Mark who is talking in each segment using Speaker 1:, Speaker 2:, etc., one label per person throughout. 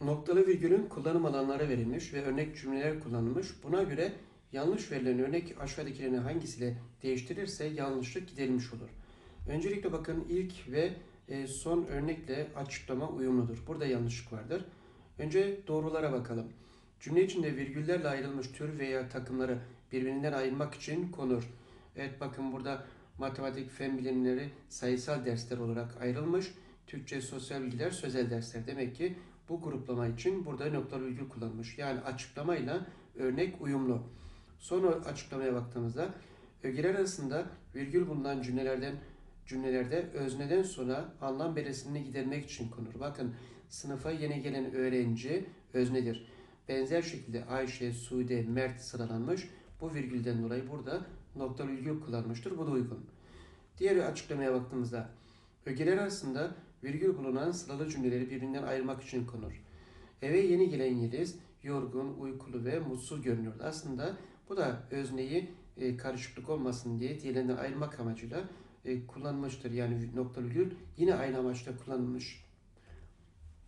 Speaker 1: Noktalı virgülün kullanım alanları verilmiş ve örnek cümleler kullanılmış. Buna göre yanlış verilen örnek aşağıdakilerin hangisiyle değiştirirse yanlışlık giderilmiş olur. Öncelikle bakın ilk ve e, son örnekle açıklama uyumludur. Burada yanlışlık vardır. Önce doğrulara bakalım. Cümle içinde virgüllerle ayrılmış tür veya takımları birbirinden ayırmak için konur. Evet bakın burada matematik, fen bilimleri sayısal dersler olarak ayrılmış. Türkçe, sosyal bilgiler, sözel dersler. Demek ki bu gruplama için burada noktalı virgül kullanılmış. Yani açıklamayla örnek uyumlu. Sonra açıklamaya baktığımızda ögeler arasında virgül bulunan cümlelerden cümlelerde özneden sonra anlam belirsizliğini gidermek için konur. Bakın sınıfa yeni gelen öğrenci öznedir. Benzer şekilde Ayşe, Sude, Mert sıralanmış. Bu virgülden dolayı burada noktalı virgül kullanmıştır. Bu da uygun. Diğer açıklamaya baktığımızda ögeler arasında virgül bulunan sıralı cümleleri birbirinden ayırmak için konur. Eve yeni gelen Yeliz yorgun, uykulu ve mutsuz görünüyordu. Aslında bu da özneyi e, karışıklık olmasın diye diğerlerinden ayırmak amacıyla e, kullanılmıştır. Yani noktalı virgül yine aynı amaçla kullanılmış.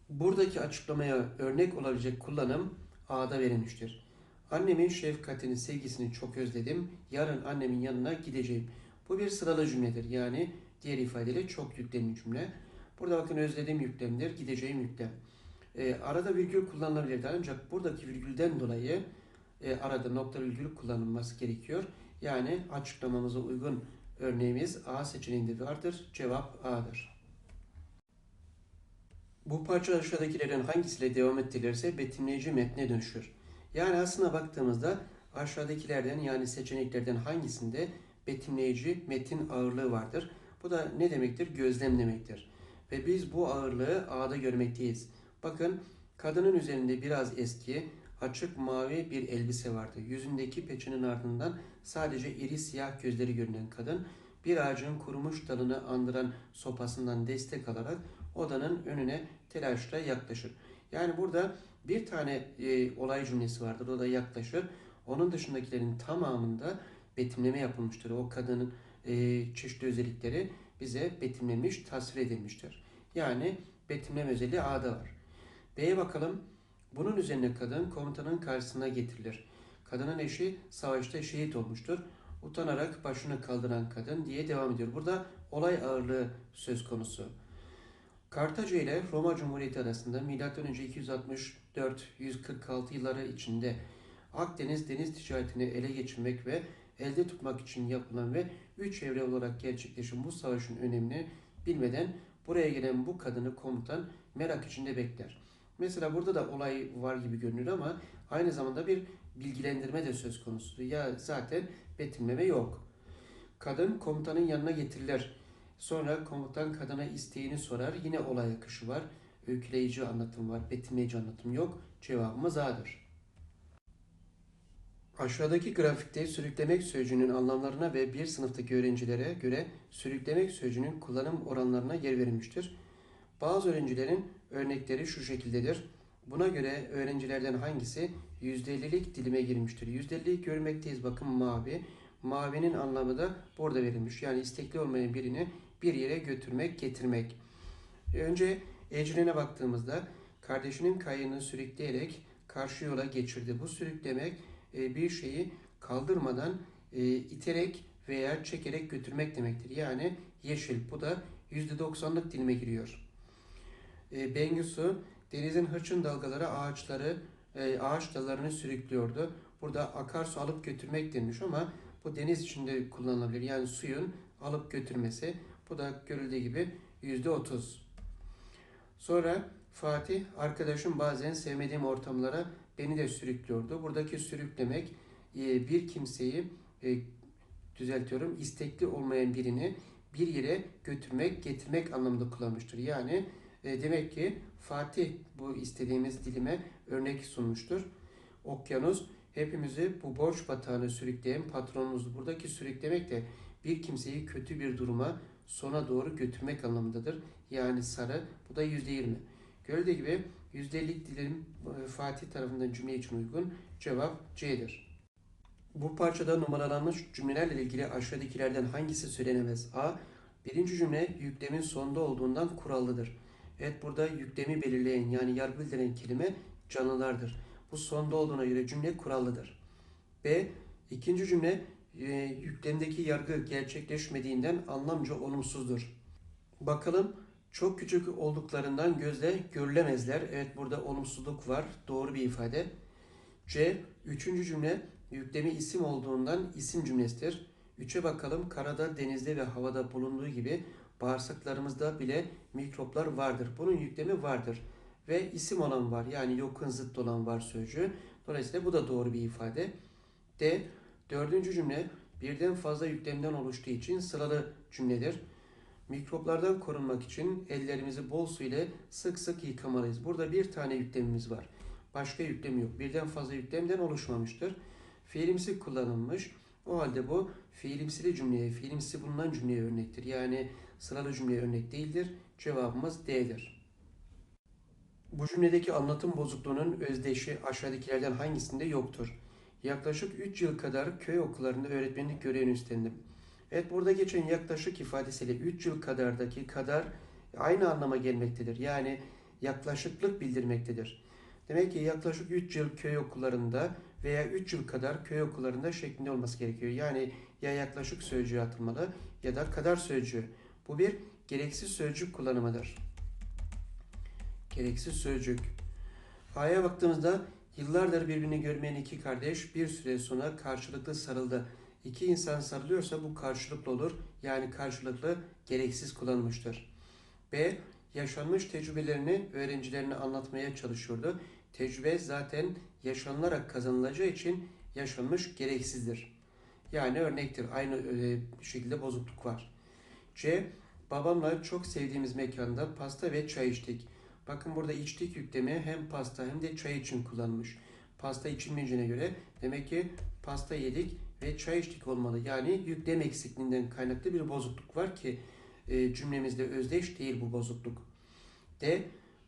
Speaker 1: Buradaki açıklamaya örnek olabilecek kullanım A'da verilmiştir. Annemin şefkatini, sevgisini çok özledim. Yarın annemin yanına gideceğim. Bu bir sıralı cümledir. Yani diğer ifadeyle çok yüklemli cümle. Burada bakın özlediğim yüklemdir, gideceğim yüklem. E, arada virgül kullanılabilirdi ancak buradaki virgülden dolayı e, arada nokta virgül kullanılması gerekiyor. Yani açıklamamıza uygun örneğimiz A seçeneğinde vardır. Cevap A'dır. Bu parça aşağıdakilerin hangisiyle devam ettirilirse betimleyici metne dönüşür. Yani aslına baktığımızda aşağıdakilerden yani seçeneklerden hangisinde betimleyici metin ağırlığı vardır? Bu da ne demektir? Gözlem demektir. Ve biz bu ağırlığı A'da görmekteyiz. Bakın kadının üzerinde biraz eski, açık mavi bir elbise vardı. Yüzündeki peçenin ardından sadece iri siyah gözleri görünen kadın bir ağacın kurumuş dalını andıran sopasından destek alarak odanın önüne telaşla yaklaşır. Yani burada bir tane e, olay cümlesi vardır. O da yaklaşır. Onun dışındakilerin tamamında betimleme yapılmıştır. O kadının e, çeşitli özellikleri bize betimlenmiş, tasvir edilmiştir. Yani betimleme özelliği A'da var. B'ye bakalım. Bunun üzerine kadın komutanın karşısına getirilir. Kadının eşi savaşta şehit olmuştur. Utanarak başını kaldıran kadın diye devam ediyor. Burada olay ağırlığı söz konusu. Kartaca ile Roma Cumhuriyeti arasında M.Ö. 264-146 yılları içinde Akdeniz deniz ticaretini ele geçirmek ve elde tutmak için yapılan ve üç evre olarak gerçekleşen bu savaşın önemini bilmeden buraya gelen bu kadını komutan merak içinde bekler. Mesela burada da olay var gibi görünür ama aynı zamanda bir bilgilendirme de söz konusu. Ya zaten betimleme yok. Kadın komutanın yanına getirilir. Sonra komutan kadına isteğini sorar. Yine olay akışı var. Öyküleyici anlatım var. Betimleyici anlatım yok. Cevabımız A'dır. Aşağıdaki grafikte sürüklemek sözcüğünün anlamlarına ve bir sınıftaki öğrencilere göre sürüklemek sözcüğünün kullanım oranlarına yer verilmiştir. Bazı öğrencilerin örnekleri şu şekildedir. Buna göre öğrencilerden hangisi %50'lik dilime girmiştir? %50'lik görmekteyiz. Bakın mavi. Mavinin anlamı da burada verilmiş. Yani istekli olmayan birini bir yere götürmek, getirmek. Önce Ecren'e baktığımızda kardeşinin kayığını sürükleyerek karşı yola geçirdi. Bu sürüklemek e, bir şeyi kaldırmadan e, iterek veya çekerek götürmek demektir. Yani yeşil. Bu da %90'lık dilime giriyor. E, Bengüsü denizin hırçın dalgaları ağaçları ağaç dallarını sürüklüyordu. Burada akarsu alıp götürmek denmiş ama bu deniz içinde kullanılabilir. Yani suyun alıp götürmesi. Bu da görüldüğü gibi yüzde otuz. Sonra Fatih arkadaşım bazen sevmediğim ortamlara beni de sürüklüyordu. Buradaki sürüklemek e, bir kimseyi e, düzeltiyorum istekli olmayan birini bir yere götürmek, getirmek anlamında kullanmıştır. Yani e, demek ki Fatih bu istediğimiz dilime örnek sunmuştur. Okyanus hepimizi bu borç batağına sürükleyen patronumuzdu. Buradaki sürüklemek de bir kimseyi kötü bir duruma sona doğru götürmek anlamındadır. Yani sarı. Bu da yüzde yirmi. Gördüğü gibi %50'lik dilim e, Fatih tarafından cümle için uygun. Cevap C'dir. Bu parçada numaralanmış cümlelerle ilgili aşağıdakilerden hangisi söylenemez? A. Birinci cümle yüklemin sonunda olduğundan kurallıdır. Evet burada yüklemi belirleyen yani yargı bildiren kelime canlılardır. Bu sonda olduğuna göre cümle kurallıdır. B. İkinci cümle e, yüklemdeki yargı gerçekleşmediğinden anlamca olumsuzdur. Bakalım çok küçük olduklarından gözle görülemezler. Evet burada olumsuzluk var. Doğru bir ifade. C. Üçüncü cümle yüklemi isim olduğundan isim cümlesidir. Üçe bakalım. Karada, denizde ve havada bulunduğu gibi bağırsaklarımızda bile mikroplar vardır. Bunun yüklemi vardır. Ve isim olan var. Yani yokun zıt olan var sözcüğü. Dolayısıyla bu da doğru bir ifade. D. Dördüncü cümle birden fazla yüklemden oluştuğu için sıralı cümledir. Mikroplardan korunmak için ellerimizi bol su ile sık sık yıkamalıyız. Burada bir tane yüklemimiz var. Başka yüklem yok. Birden fazla yüklemden oluşmamıştır. Fiilimsi kullanılmış. O halde bu fiilimsili cümleye, fiilimsi bulunan cümleye örnektir. Yani sıralı cümleye örnek değildir. Cevabımız D'dir. Bu cümledeki anlatım bozukluğunun özdeşi aşağıdakilerden hangisinde yoktur? Yaklaşık 3 yıl kadar köy okullarında öğretmenlik görevini üstlendim. Evet burada geçen yaklaşık ifadesiyle 3 yıl kadardaki kadar aynı anlama gelmektedir. Yani yaklaşıklık bildirmektedir. Demek ki yaklaşık 3 yıl köy okullarında veya 3 yıl kadar köy okullarında şeklinde olması gerekiyor. Yani ya yaklaşık sözcüğü atılmalı ya da kadar sözcüğü. Bu bir gereksiz sözcük kullanımıdır. Gereksiz sözcük. A'ya baktığımızda yıllardır birbirini görmeyen iki kardeş bir süre sonra karşılıklı sarıldı. İki insan sarılıyorsa bu karşılıklı olur. Yani karşılıklı gereksiz kullanılmıştır. B. Yaşanmış tecrübelerini öğrencilerine anlatmaya çalışıyordu. Tecrübe zaten yaşanılarak kazanılacağı için yaşanmış gereksizdir. Yani örnektir. Aynı e, şekilde bozukluk var. C. Babamla çok sevdiğimiz mekanda pasta ve çay içtik. Bakın burada içtik yüklemi hem pasta hem de çay için kullanmış. Pasta içilmeyeceğine göre demek ki pasta yedik ve çay içtik olmalı. Yani yüklem eksikliğinden kaynaklı bir bozukluk var ki e, cümlemizde özdeş değil bu bozukluk. D.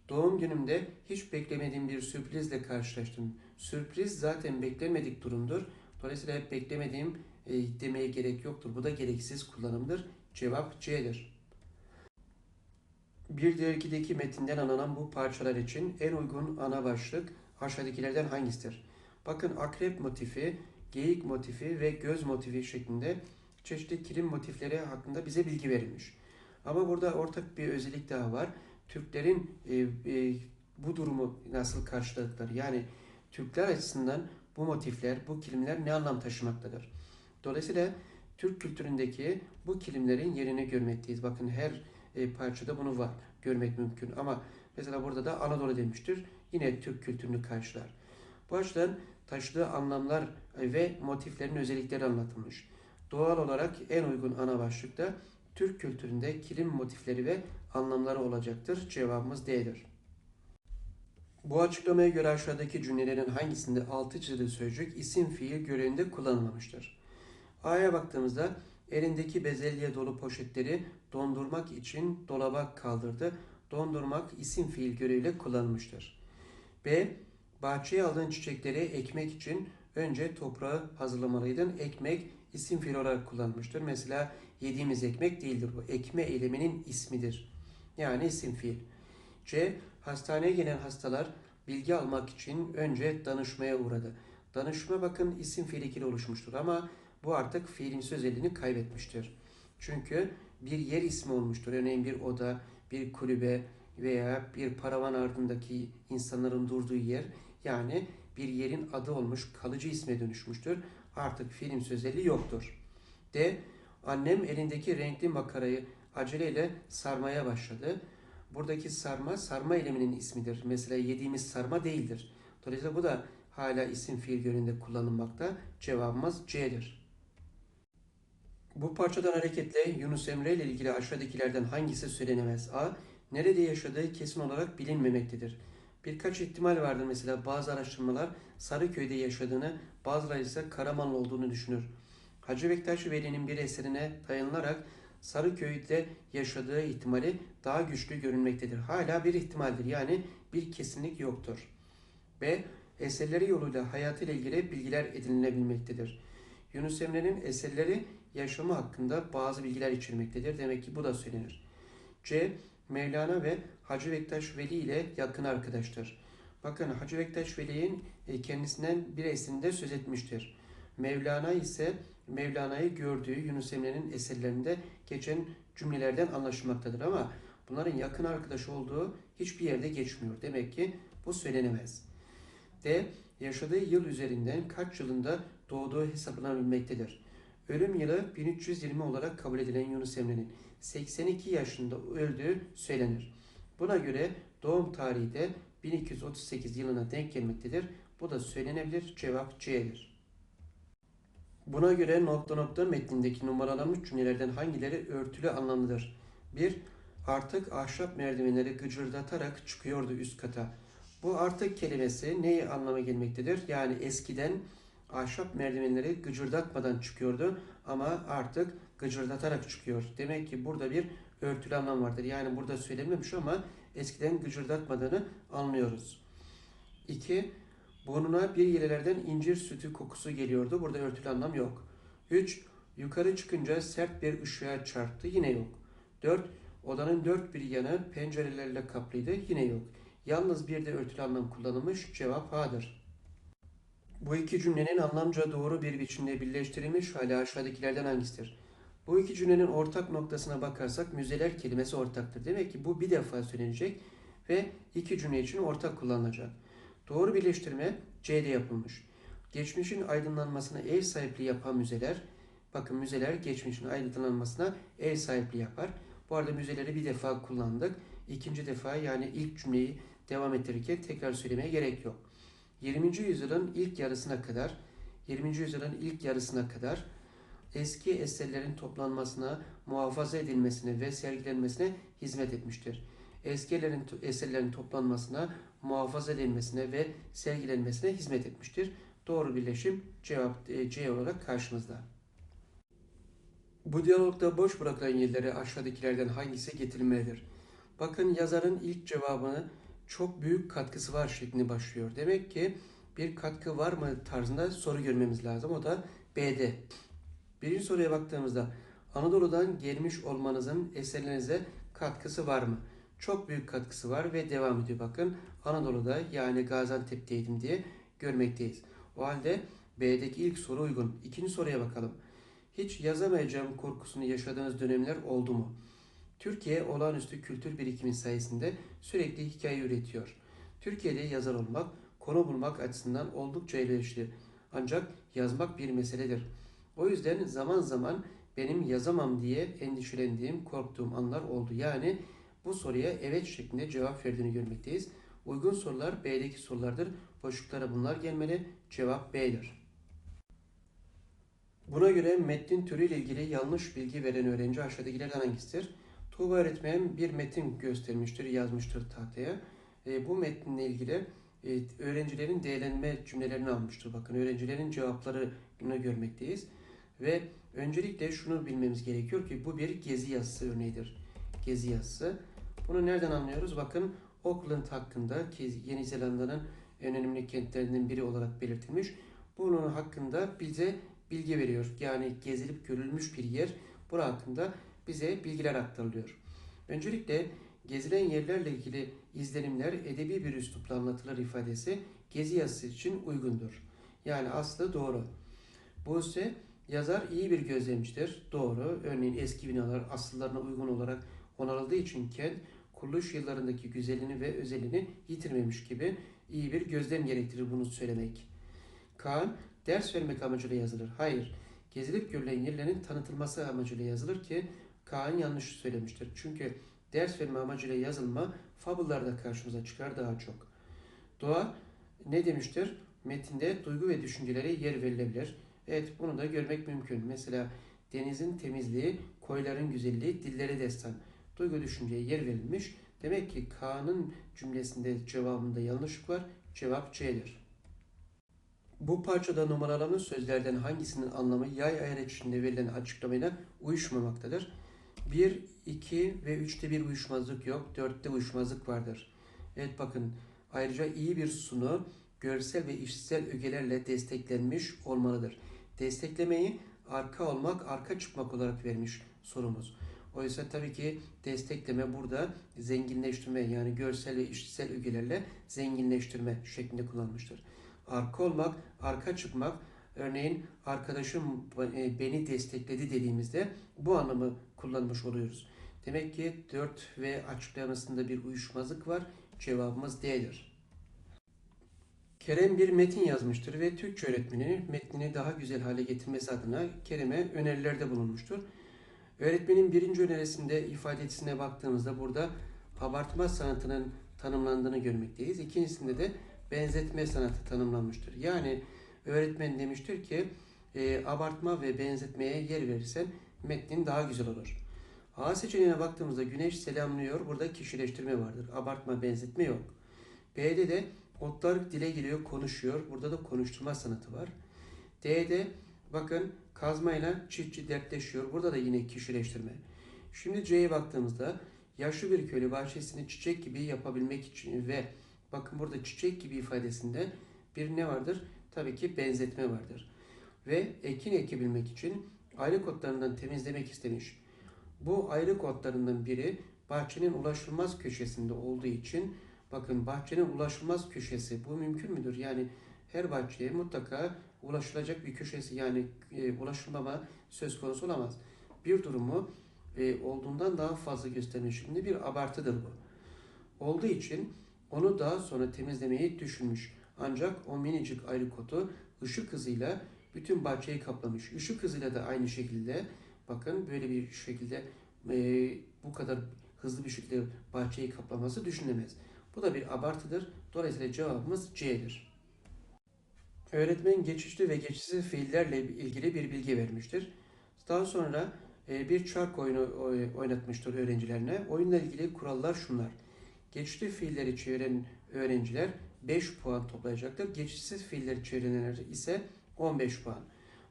Speaker 1: Doğum günümde hiç beklemediğim bir sürprizle karşılaştım. Sürpriz zaten beklemedik durumdur. Dolayısıyla hep beklemediğim e, demeye gerek yoktur. Bu da gereksiz kullanımdır. Cevap C'dir. Bir diğer ikideki metinden alınan bu parçalar için en uygun ana başlık aşağıdakilerden hangisidir? Bakın akrep motifi, geyik motifi ve göz motifi şeklinde çeşitli kilim motifleri hakkında bize bilgi verilmiş. Ama burada ortak bir özellik daha var. Türklerin e, e, bu durumu nasıl karşıladıkları yani Türkler açısından bu motifler, bu kilimler ne anlam taşımaktadır? Dolayısıyla Türk kültüründeki bu kilimlerin yerini görmekteyiz. Bakın her e, parçada bunu var, görmek mümkün. Ama mesela burada da Anadolu demiştir. Yine Türk kültürünü karşılar. Bu açıdan taşıdığı anlamlar ve motiflerin özellikleri anlatılmış. Doğal olarak en uygun ana başlıkta Türk kültüründe kilim motifleri ve anlamları olacaktır. Cevabımız D'dir. Bu açıklamaya göre aşağıdaki cümlelerin hangisinde altı çizili sözcük isim fiil görevinde kullanılmamıştır? A'ya baktığımızda elindeki bezelye dolu poşetleri dondurmak için dolaba kaldırdı. Dondurmak isim fiil göreviyle kullanılmıştır. B. Bahçeye aldığın çiçekleri ekmek için önce toprağı hazırlamalıydın. Ekmek isim fiil olarak kullanılmıştır. Mesela yediğimiz ekmek değildir bu. Ekme eyleminin ismidir. Yani isim fiil. C. Hastaneye gelen hastalar bilgi almak için önce danışmaya uğradı. Danışma bakın isim fiil ikili oluşmuştur ama bu artık fiilin özelliğini kaybetmiştir. Çünkü bir yer ismi olmuştur. Örneğin bir oda, bir kulübe veya bir paravan ardındaki insanların durduğu yer yani bir yerin adı olmuş, kalıcı isme dönüşmüştür. Artık film özelliği yoktur. D. Annem elindeki renkli makarayı aceleyle sarmaya başladı. Buradaki sarma, sarma eyleminin ismidir. Mesela yediğimiz sarma değildir. Dolayısıyla bu da hala isim fiil yönünde kullanılmakta. Cevabımız C'dir. Bu parçadan hareketle Yunus Emre ile ilgili aşağıdakilerden hangisi söylenemez? A. Nerede yaşadığı kesin olarak bilinmemektedir. Birkaç ihtimal vardır mesela bazı araştırmalar Sarıköy'de yaşadığını, bazıları ise Karamanlı olduğunu düşünür. Hacı Bektaş Veli'nin bir eserine dayanılarak Sarıköy'de yaşadığı ihtimali daha güçlü görünmektedir. Hala bir ihtimaldir yani bir kesinlik yoktur. B. Eserleri yoluyla hayatıyla ilgili bilgiler edinilebilmektedir. Yunus Emre'nin eserleri yaşamı hakkında bazı bilgiler içermektedir. Demek ki bu da söylenir. C. Mevlana ve Hacı Bektaş Veli ile yakın arkadaştır. Bakın Hacı Bektaş Veli'nin e, kendisinden bir eserinde söz etmiştir. Mevlana ise Mevlana'yı gördüğü Yunus Emre'nin eserlerinde geçen cümlelerden anlaşılmaktadır ama bunların yakın arkadaş olduğu hiçbir yerde geçmiyor. Demek ki bu söylenemez. D. Yaşadığı yıl üzerinden kaç yılında doğduğu hesaplanabilmektedir. Ölüm yılı 1320 olarak kabul edilen Yunus Emre'nin 82 yaşında öldüğü söylenir. Buna göre doğum tarihi de 1238 yılına denk gelmektedir. Bu da söylenebilir. Cevap C'dir. Buna göre nokta nokta metnindeki numaralanmış cümlelerden hangileri örtülü anlamlıdır? 1. Artık ahşap merdivenleri gıcırdatarak çıkıyordu üst kata. Bu artık kelimesi neyi anlama gelmektedir? Yani eskiden ahşap merdivenleri gıcırdatmadan çıkıyordu ama artık gıcırdatarak çıkıyor. Demek ki burada bir örtülü anlam vardır. Yani burada söylenmemiş ama eskiden gıcırdatmadığını anlıyoruz. 2. Burnuna bir yerlerden incir sütü kokusu geliyordu. Burada örtülü anlam yok. 3. Yukarı çıkınca sert bir ışığa çarptı. Yine yok. 4. Odanın dört bir yanı pencerelerle kaplıydı. Yine yok. Yalnız bir de örtülü anlam kullanılmış. Cevap A'dır. Bu iki cümlenin anlamca doğru bir biçimde birleştirilmiş hali aşağıdakilerden hangisidir? Bu iki cümlenin ortak noktasına bakarsak müzeler kelimesi ortaktır. Demek ki bu bir defa söylenecek ve iki cümle için ortak kullanılacak. Doğru birleştirme C'de yapılmış. Geçmişin aydınlanmasına ev sahipliği yapan müzeler, bakın müzeler geçmişin aydınlanmasına ev sahipliği yapar. Bu arada müzeleri bir defa kullandık. İkinci defa yani ilk cümleyi devam ettirirken tekrar söylemeye gerek yok. 20. yüzyılın ilk yarısına kadar 20. yüzyılın ilk yarısına kadar eski eserlerin toplanmasına, muhafaza edilmesine ve sergilenmesine hizmet etmiştir. Eskilerin eserlerin toplanmasına, muhafaza edilmesine ve sergilenmesine hizmet etmiştir. Doğru birleşim cevap e, C olarak karşımızda. Bu diyalogda boş bırakılan yerlere aşağıdakilerden hangisi getirilmelidir? Bakın yazarın ilk cevabını çok büyük katkısı var şeklinde başlıyor. Demek ki bir katkı var mı tarzında soru görmemiz lazım. O da B'de. Birinci soruya baktığımızda Anadolu'dan gelmiş olmanızın eserlerinize katkısı var mı? Çok büyük katkısı var ve devam ediyor bakın. Anadolu'da yani Gaziantep'teydim diye görmekteyiz. O halde B'deki ilk soru uygun. İkinci soruya bakalım. Hiç yazamayacağım korkusunu yaşadığınız dönemler oldu mu? Türkiye olağanüstü kültür birikimi sayesinde sürekli hikaye üretiyor. Türkiye'de yazar olmak, konu bulmak açısından oldukça elverişli. Ancak yazmak bir meseledir. O yüzden zaman zaman benim yazamam diye endişelendiğim, korktuğum anlar oldu. Yani bu soruya evet şeklinde cevap verdiğini görmekteyiz. Uygun sorular B'deki sorulardır. Boşluklara bunlar gelmeli. Cevap B'dir. Buna göre metnin türüyle ilgili yanlış bilgi veren öğrenci aşağıdakilerden hangisidir? Tuğba öğretmen bir metin göstermiştir, yazmıştır tahtaya. E, bu metninle ilgili e, öğrencilerin değerlenme cümlelerini almıştır. Bakın öğrencilerin cevaplarını görmekteyiz. Ve öncelikle şunu bilmemiz gerekiyor ki bu bir gezi yazısı örneğidir. Gezi yazısı. Bunu nereden anlıyoruz? Bakın Auckland hakkında ki Yeni Zelanda'nın en önemli kentlerinden biri olarak belirtilmiş. Bunun hakkında bize bilgi veriyor. Yani gezilip görülmüş bir yer. Bura hakkında bize bilgiler aktarılıyor. Öncelikle gezilen yerlerle ilgili izlenimler edebi bir üslupla anlatılır ifadesi gezi yazısı için uygundur. Yani aslı doğru. Bu ise yazar iyi bir gözlemcidir. Doğru. Örneğin eski binalar asıllarına uygun olarak onarıldığı için kent kuruluş yıllarındaki güzelliğini ve özelliğini yitirmemiş gibi iyi bir gözlem gerektirir bunu söylemek. Kaan ders vermek amacıyla yazılır. Hayır. Gezilip görülen yerlerin tanıtılması amacıyla yazılır ki Kaan yanlış söylemiştir. Çünkü ders verme amacıyla yazılma fabullarda karşımıza çıkar daha çok. Doğa ne demiştir? Metinde duygu ve düşüncelere yer verilebilir. Evet bunu da görmek mümkün. Mesela denizin temizliği, koyların güzelliği, dillere destan. Duygu düşünceye yer verilmiş. Demek ki Kaan'ın cümlesinde cevabında yanlışlık var. Cevap C'dir. Bu parçada numaralanan sözlerden hangisinin anlamı yay ayraç içinde verilen açıklamayla uyuşmamaktadır? 1, 2 ve 3'te bir uyuşmazlık yok. 4'te uyuşmazlık vardır. Evet bakın ayrıca iyi bir sunu görsel ve işitsel ögelerle desteklenmiş olmalıdır. Desteklemeyi arka olmak, arka çıkmak olarak vermiş sorumuz. Oysa tabii ki destekleme burada zenginleştirme yani görsel ve işitsel ögelerle zenginleştirme şeklinde kullanılmıştır. Arka olmak, arka çıkmak, örneğin arkadaşım e, beni destekledi dediğimizde bu anlamı kullanmış oluyoruz. Demek ki 4 ve açıklamasında bir uyuşmazlık var. Cevabımız D'dir. Kerem bir metin yazmıştır ve Türkçe öğretmeni metnini daha güzel hale getirmesi adına Kerem'e önerilerde bulunmuştur. Öğretmenin birinci önerisinde ifadesine baktığımızda burada abartma sanatının tanımlandığını görmekteyiz. İkincisinde de benzetme sanatı tanımlanmıştır. Yani öğretmen demiştir ki e, abartma ve benzetmeye yer verirsen metnin daha güzel olur. A seçeneğine baktığımızda güneş selamlıyor. Burada kişileştirme vardır. Abartma, benzetme yok. B'de de otlar dile geliyor, konuşuyor. Burada da konuşturma sanatı var. D'de bakın kazmayla çiftçi dertleşiyor. Burada da yine kişileştirme. Şimdi C'ye baktığımızda yaşlı bir köylü bahçesini çiçek gibi yapabilmek için ve bakın burada çiçek gibi ifadesinde bir ne vardır? Tabii ki benzetme vardır. Ve ekin ekebilmek için ayrı kotlarından temizlemek istemiş. Bu ayrı kotlarından biri bahçenin ulaşılmaz köşesinde olduğu için bakın bahçenin ulaşılmaz köşesi bu mümkün müdür? Yani her bahçeye mutlaka ulaşılacak bir köşesi yani e, ulaşılmama söz konusu olamaz. Bir durumu e, olduğundan daha fazla gösterme şeklinde bir abartıdır bu. Olduğu için onu daha sonra temizlemeyi düşünmüş. Ancak o minicik ayrı kotu ışık hızıyla bütün bahçeyi kaplamış. Işık hızıyla da aynı şekilde bakın böyle bir şekilde e, bu kadar hızlı bir şekilde bahçeyi kaplaması düşünülemez. Bu da bir abartıdır. Dolayısıyla cevabımız C'dir. Öğretmen geçişli ve geçişsiz fiillerle ilgili bir bilgi vermiştir. Daha sonra e, bir çark oyunu oy- oynatmıştır öğrencilerine. Oyunla ilgili kurallar şunlar. Geçişli fiilleri çeviren öğrenciler 5 puan toplayacaktır. Geçişsiz fiilleri çevirenler ise 15 puan.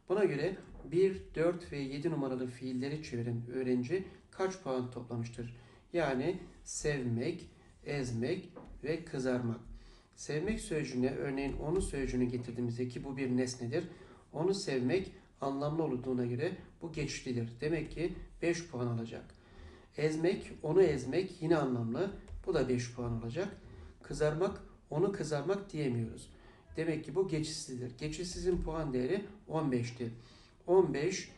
Speaker 1: Buna göre 1, 4 ve 7 numaralı fiilleri çeviren öğrenci kaç puan toplamıştır? Yani sevmek, ezmek ve kızarmak. Sevmek sözcüğüne örneğin onu sözcüğünü getirdiğimizde ki bu bir nesnedir. Onu sevmek anlamlı olduğuna göre bu geçişlidir. Demek ki 5 puan alacak. Ezmek, onu ezmek yine anlamlı. Bu da 5 puan olacak. Kızarmak, onu kızarmak diyemiyoruz. Demek ki bu geçişsizdir. Geçişsizin puan değeri 15'ti. 15,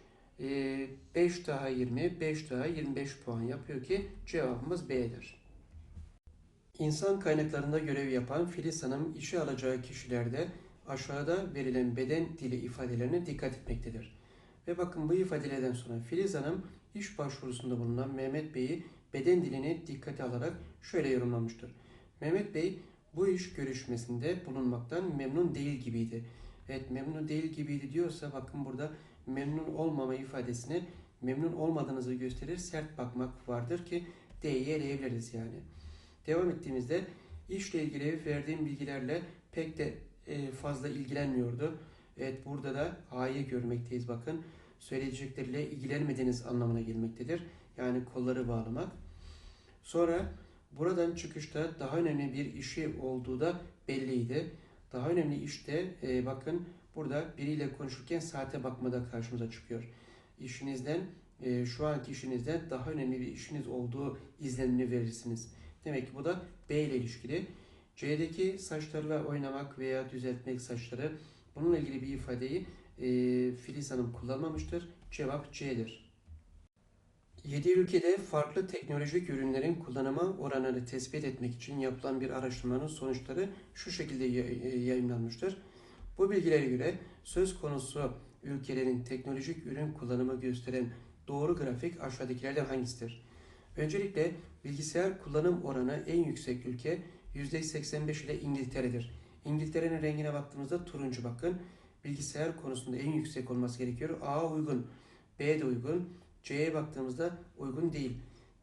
Speaker 1: 5 daha 20, 5 daha 25 puan yapıyor ki cevabımız B'dir. İnsan kaynaklarında görev yapan Filiz Hanım işe alacağı kişilerde aşağıda verilen beden dili ifadelerine dikkat etmektedir. Ve bakın bu ifadelerden sonra Filiz Hanım iş başvurusunda bulunan Mehmet Bey'i beden dilini dikkate alarak şöyle yorumlamıştır. Mehmet Bey bu iş görüşmesinde bulunmaktan memnun değil gibiydi. Evet memnun değil gibiydi diyorsa bakın burada memnun olmama ifadesine memnun olmadığınızı gösterir sert bakmak vardır ki D'yi eleyebiliriz yani. Devam ettiğimizde işle ilgili verdiğim bilgilerle pek de e, fazla ilgilenmiyordu. Evet burada da A'yı görmekteyiz bakın. Söyleyecekleriyle ilgilenmediğiniz anlamına gelmektedir. Yani kolları bağlamak. Sonra buradan çıkışta daha önemli bir işi olduğu da belliydi. Daha önemli işte e, bakın burada biriyle konuşurken saate bakmada karşımıza çıkıyor. İşinizden e, şu anki işinizden daha önemli bir işiniz olduğu izlenimini verirsiniz. Demek ki bu da B ile ilişkili. C'deki saçlarla oynamak veya düzeltmek saçları bununla ilgili bir ifadeyi e, Filiz Hanım kullanmamıştır. Cevap C'dir. 7 ülkede farklı teknolojik ürünlerin kullanıma oranını tespit etmek için yapılan bir araştırmanın sonuçları şu şekilde yay- yayınlanmıştır. Bu bilgilere göre söz konusu ülkelerin teknolojik ürün kullanımı gösteren doğru grafik aşağıdakilerden hangisidir? Öncelikle bilgisayar kullanım oranı en yüksek ülke %85 ile İngiltere'dir. İngiltere'nin rengine baktığımızda turuncu bakın. Bilgisayar konusunda en yüksek olması gerekiyor. A uygun, B de uygun, C'ye baktığımızda uygun değil.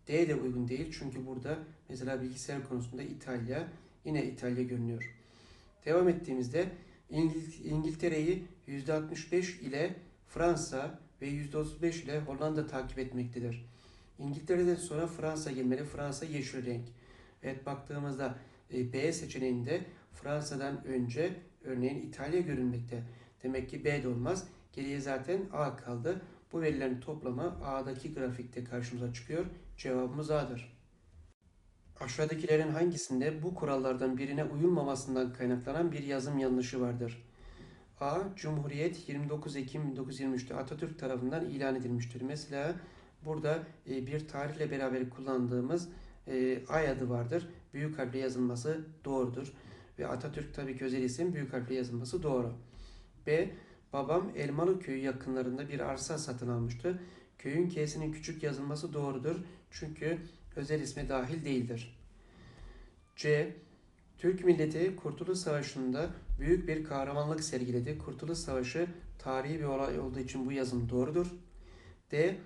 Speaker 1: D de uygun değil çünkü burada mesela bilgisayar konusunda İtalya, yine İtalya görünüyor. Devam ettiğimizde İngil- İngiltere'yi %65 ile Fransa ve %35 ile Hollanda takip etmektedir. İngiltere'den sonra Fransa gelmeli. Fransa yeşil renk. Evet baktığımızda e, B seçeneğinde Fransa'dan önce örneğin İtalya görünmekte. Demek ki B de olmaz. Geriye zaten A kaldı. Bu verilerin toplamı A'daki grafikte karşımıza çıkıyor. Cevabımız A'dır. Aşağıdakilerin hangisinde bu kurallardan birine uyulmamasından kaynaklanan bir yazım yanlışı vardır? A. Cumhuriyet 29 Ekim 1923'te Atatürk tarafından ilan edilmiştir. Mesela burada e, bir tarihle beraber kullandığımız e, ay adı vardır. Büyük harfle yazılması doğrudur. Ve Atatürk tabii ki özel isim büyük harfle yazılması doğru. B. Babam Elmalı köyü yakınlarında bir arsa satın almıştı. Köyün K'sinin küçük yazılması doğrudur. Çünkü özel isme dahil değildir. C. Türk milleti Kurtuluş Savaşı'nda büyük bir kahramanlık sergiledi. Kurtuluş Savaşı tarihi bir olay olduğu için bu yazım doğrudur. D.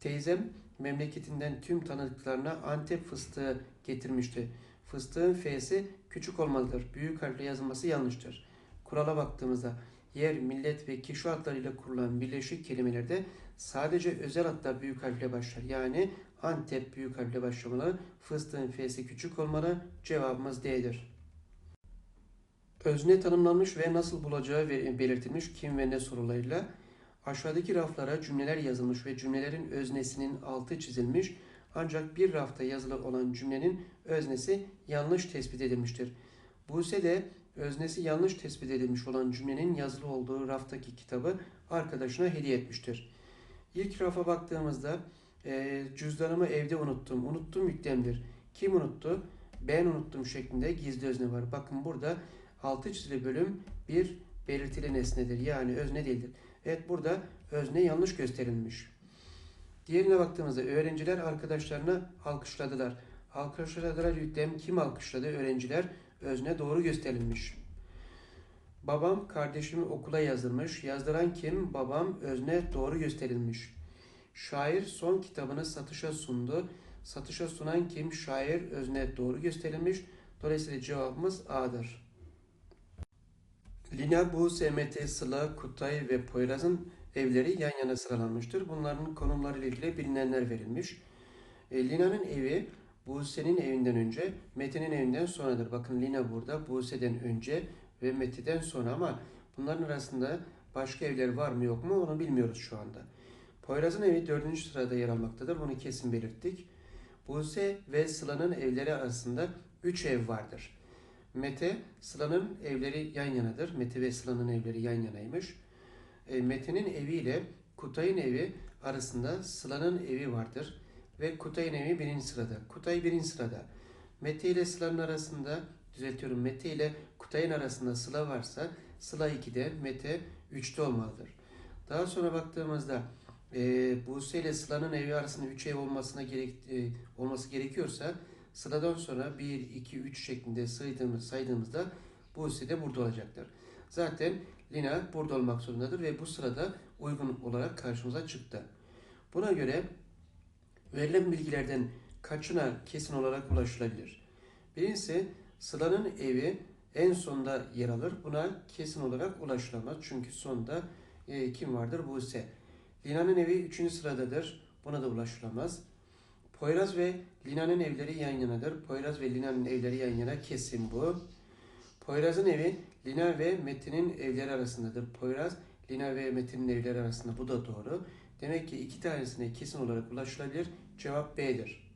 Speaker 1: Teyzem memleketinden tüm tanıdıklarına Antep fıstığı getirmişti. Fıstığın F'si küçük olmalıdır. Büyük harfle yazılması yanlıştır. Kurala baktığımızda yer, millet ve kişi adlarıyla kurulan birleşik kelimelerde sadece özel adlar büyük harfle başlar. Yani Antep büyük harfle başlamalı. Fıstığın F'si küçük olmalı. Cevabımız D'dir. Özne tanımlanmış ve nasıl bulacağı belirtilmiş kim ve ne sorularıyla aşağıdaki raflara cümleler yazılmış ve cümlelerin öznesinin altı çizilmiş ancak bir rafta yazılı olan cümlenin öznesi yanlış tespit edilmiştir. Buse de öznesi yanlış tespit edilmiş olan cümlenin yazılı olduğu raftaki kitabı arkadaşına hediye etmiştir. İlk rafa baktığımızda e, cüzdanımı evde unuttum. Unuttum yüklemdir. Kim unuttu? Ben unuttum şeklinde gizli özne var. Bakın burada altı çizili bölüm bir belirtili nesnedir. Yani özne değildir. Evet burada özne yanlış gösterilmiş. Diğerine baktığımızda öğrenciler arkadaşlarını alkışladılar. Alkışladılar yüklem kim alkışladı? Öğrenciler özne doğru gösterilmiş. Babam kardeşimi okula yazdırmış. Yazdıran kim? Babam özne doğru gösterilmiş. Şair son kitabını satışa sundu. Satışa sunan kim? Şair özne doğru gösterilmiş. Dolayısıyla cevabımız A'dır. Lina, Buse, Mete, Sıla, Kutay ve Poyraz'ın evleri yan yana sıralanmıştır. Bunların konumları ile ilgili bilinenler verilmiş. E, Lina'nın evi Buse'nin evinden önce, Mete'nin evinden sonradır. Bakın Lina burada Buse'den önce ve Mete'den sonra ama bunların arasında başka evler var mı yok mu onu bilmiyoruz şu anda. Poyraz'ın evi dördüncü sırada yer almaktadır. Bunu kesin belirttik. Buse ve Sıla'nın evleri arasında üç ev vardır. Mete, Sıla'nın evleri yan yanadır. Mete ve Sıla'nın evleri yan yanaymış. E, Mete'nin evi ile Kutay'ın evi arasında Sıla'nın evi vardır. Ve Kutay'ın evi birinci sırada. Kutay birinci sırada. Mete ile Sıla'nın arasında, düzeltiyorum Mete ile Kutay'ın arasında Sıla varsa Sıla 2'de, Mete 3'te olmalıdır. Daha sonra baktığımızda e, Buse ile Sıla'nın evi arasında 3 ev olmasına gerek, e, olması gerekiyorsa Sıla'dan sonra 1, 2, 3 şeklinde saydığımız, saydığımızda Buse de burada olacaktır. Zaten Lina burada olmak zorundadır ve bu sırada uygun olarak karşımıza çıktı. Buna göre verilen bilgilerden kaçına kesin olarak ulaşılabilir? Birincisi Sıla'nın evi en sonda yer alır. Buna kesin olarak ulaşılamaz. Çünkü sonda e, kim vardır? Buse. Lina'nın evi 3. sıradadır. Buna da ulaşılamaz. Poyraz ve Lina'nın evleri yan yanadır. Poyraz ve Lina'nın evleri yan yana kesin bu. Poyraz'ın evi Lina ve Metin'in evleri arasındadır. Poyraz, Lina ve Metin'in evleri arasında bu da doğru. Demek ki iki tanesine kesin olarak ulaşılabilir. Cevap B'dir.